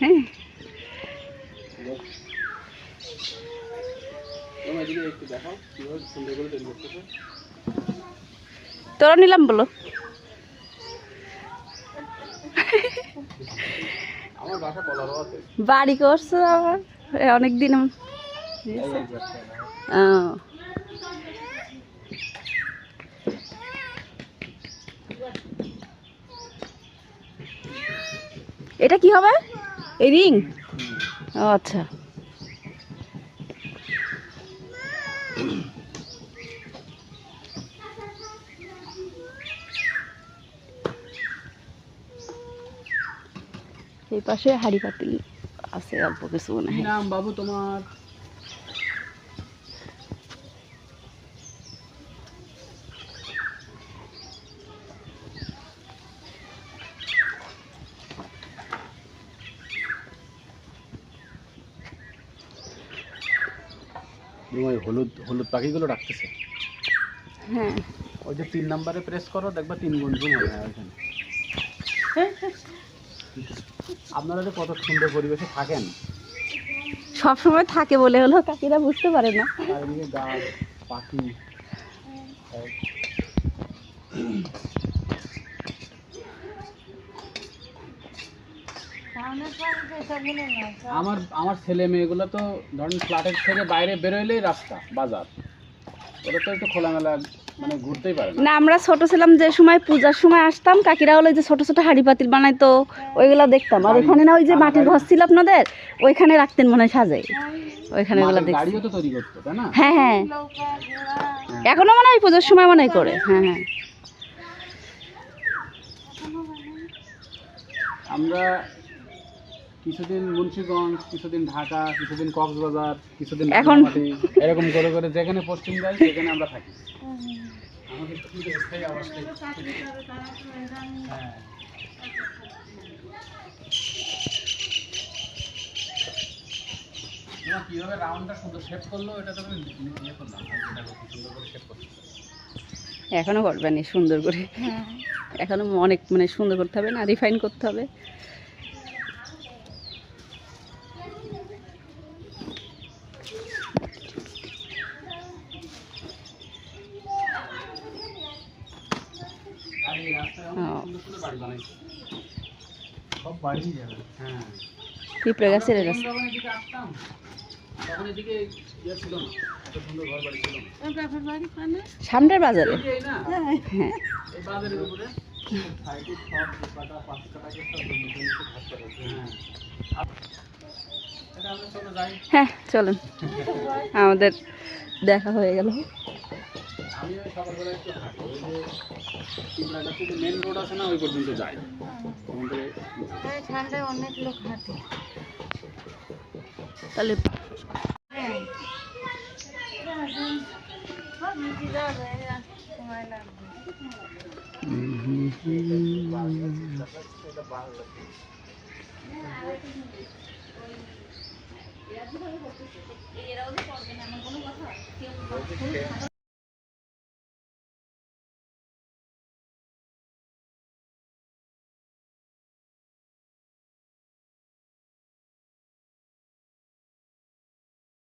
হ্যাঁ। তৈরি নিলাম বলো। বাড়ি করছ আবার? অনেক দিন এই এটা কি হবে? এই রিং? আচ্ছা। এই পাশে হাড়ি পাতিল আছে অল্প কিছু মনে নাম বাবু তোমার। ওই হলুদ হলুদ পাখিগুলো রাখতেছে হ্যাঁ। ওই যে তিন নাম্বারে প্রেস করো দেখবা তিন গুণ জুম হবে ওইখানে আপনারা যে কত সুন্দর পরিবেশে থাকেন। সবসময় থাকে বলে হলো কাকিরা বুঝতে পারে না। গাছ পাখি। আমার আমার ছেলে মেয়েগুলো তো ধরেন ফ্ল্যাটের থেকে বাইরে বেরোইলেই রাস্তা বাজার। ওরা তো একটু খোলামেলা মানে ঘুরতেই পারে না। না আমরা ছোট ছিলাম যে সময় পূজার সময় আসতাম কাকিরা হলো যে ছোট ছোট হাড়ি পাতিল বানাইতো ওইগুলো দেখতাম। আর ওইখানে না ওই যে মাটির ঘর ছিল আপনাদের ওইখানে রাখতেন মনে হয় সাজাই ওইখানে ওগুলো গাড়িও তো তৈরি করতো তাই না? হ্যাঁ হ্যাঁ। এখনও মনে হয় পূজার সময় মনে হয় করে। হ্যাঁ হ্যাঁ। আমরা কিছুদিন মুন্সিগঞ্জ কিছুদিন ঢাকা কিছুদিন কক্সবাজার কিছুদিন এখন- এরকম করে করে যেখানে পশ্চিম যাই সেখানে আমরা থাকি। আমাদের স্থায়ী হ্যাঁ। কীভাবে রাউন্ডটা সুন্দর শেপ করল এটা তো আমি ইয়ে করলাম। এটা সুন্দর করে শেপ এখনও করবেন সুন্দর করে। এখনও অনেক মানে সুন্দর করতে হবে না রিফাইন করতে হবে আর এই রাস্তায় ও। সুন্দর সুন্দর বাড়ি বানাইছে সব বাড়ি যাবে হ্যাঁ পিঁপড়ে গাছের যখন গাছ যখন এদিকে আসতাম তখন এদিকে ইয়ে ছিল না এত সুন্দর ঘর বাড়ি ছিল না সামনের বাজারে এই যে এই না হ্যাঁ এই বাজারের উপরে সাইডে সব দু কাটা পাঁচ কাটা করে সব আছে। হ্যাঁ। আপ- এটা আমরা চলে যাই। হ্যাঁ চলুন। আমাদের দেখা হয়ে গেল। আমি ওই সকালবেলা একটু হাঁটি ওই যে পিঁপড়াটা থেকে মেন রোড আছে না ওই পর্যন্ত যাই। ঠান্ডায় অনেক লোক হাঁটে। তাহলে সব নিচে যাওয়া যায় সময় লাগবে